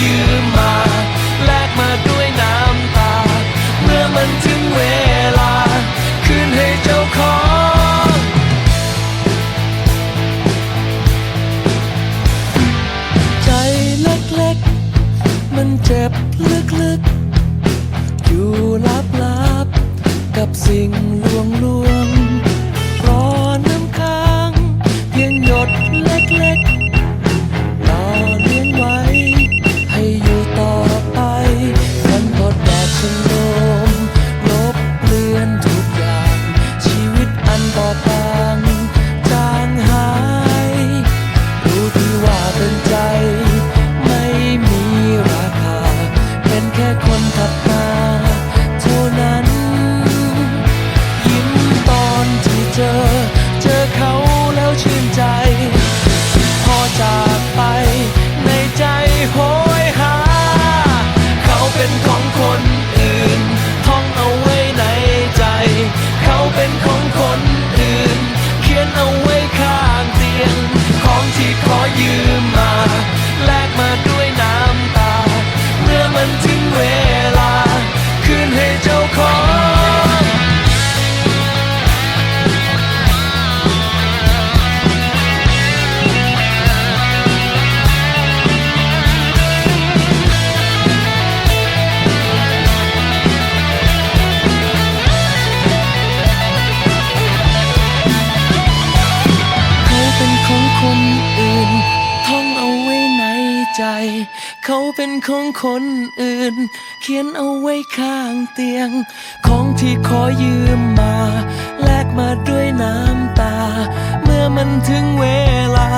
ยืมมาแลกมาด้วยน้ำตา เมื่อมันถึงเวลา คืนให้เจ้าของ ใจเล็กๆ มันเจ็บลึกๆ อยู่ลับๆ กับสิ่งลวงลวง เขาเป็นของคนอื่น เขียนเอาไว้ข้างเตียง ของที่ขอยืมมา แลกมาด้วยน้ำตา เมื่อมันถึงเวลา